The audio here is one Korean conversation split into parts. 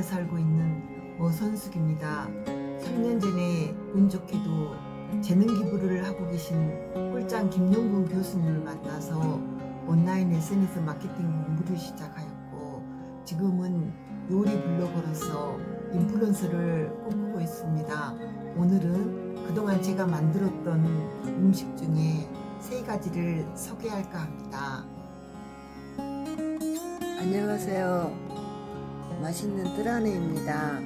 장가에 살고 있는 오선숙입니다. 3년 전에 운 좋게도 재능 기부를 하고 계신 꿀장 김용근 교수님을 만나서 온라인 SNS 마케팅 공부를 시작하였고 지금은 요리 블로거로서 인플루언서를 꿈꾸고 있습니다. 오늘은 그동안 제가 만들었던 음식 중에 세 가지를 소개할까 합니다. 안녕하세요. 맛있는 뜰아내입니다.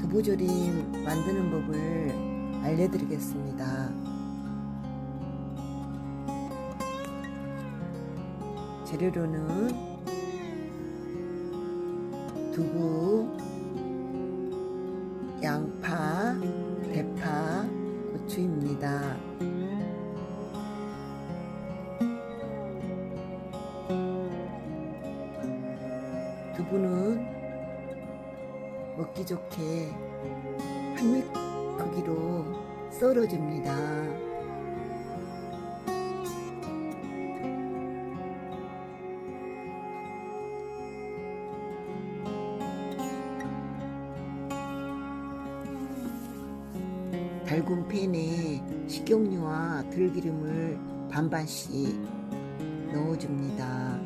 두부조림 만드는 법을 알려드리겠습니다. 재료로는 두부, 양파, 대파, 고추입니다. 두부는 먹기 좋게 한입 크기로 썰어줍니다. 달군 팬에 식용유와 들기름을 반반씩 넣어줍니다.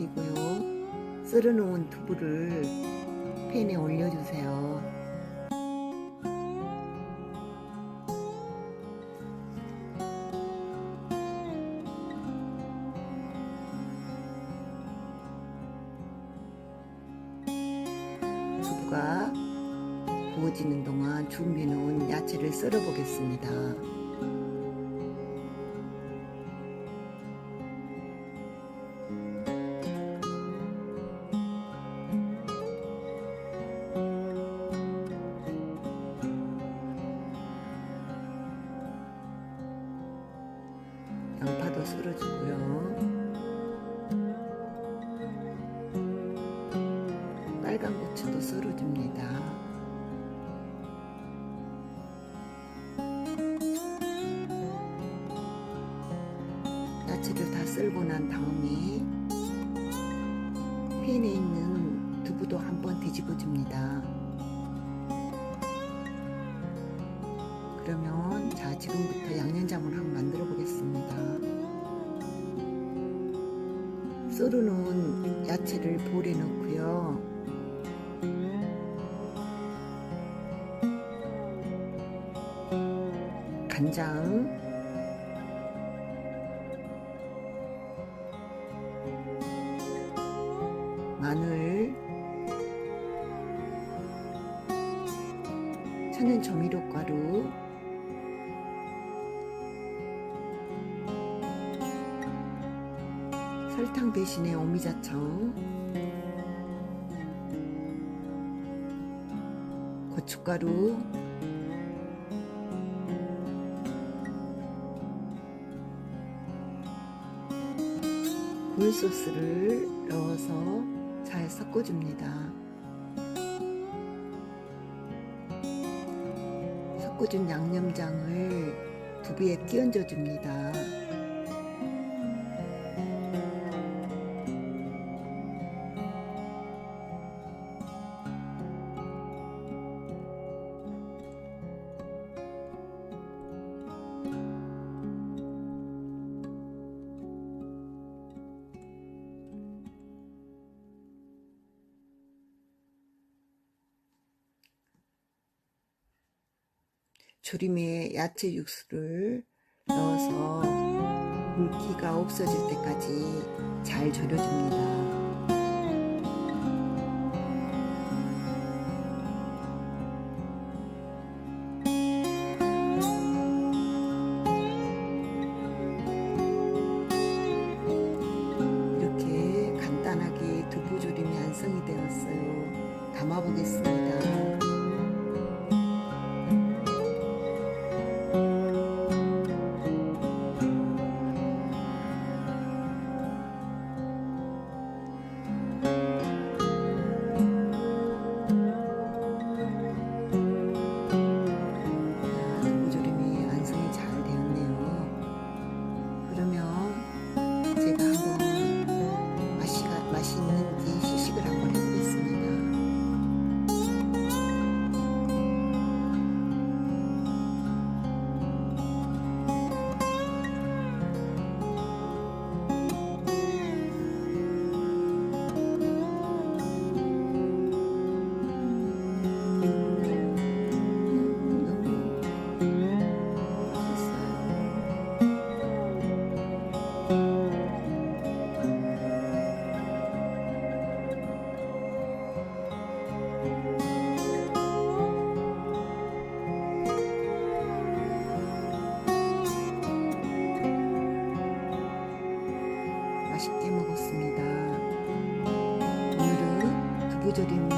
그리고요 썰어 놓은 두부를 팬에 올려주세요. 두부가 구워지는 동안 준비해 놓은 야채를 썰어 보겠습니다. 고추도 썰어줍니다. 야채를 다 썰고 난 다음에 팬에 있는 두부도 한번 뒤집어 줍니다. 그러면 자 지금부터 양념장을 한번 만들어 보겠습니다. 썰어놓은 야채를 볼에 넣고요. 간장, 마늘, 천연 조미료 가루, 설탕 대신에 오미자청, 고춧가루, 굴소스를 넣어서 잘 섞어줍니다. 섞어준 양념장을 두부에 끼얹어 줍니다. 조림에 야채 육수를 넣어서 물기가 없어질 때까지 잘 졸여줍니다. 이렇게 간단하게 두부조림이 완성이 되었어요. 담아보겠습니다. 오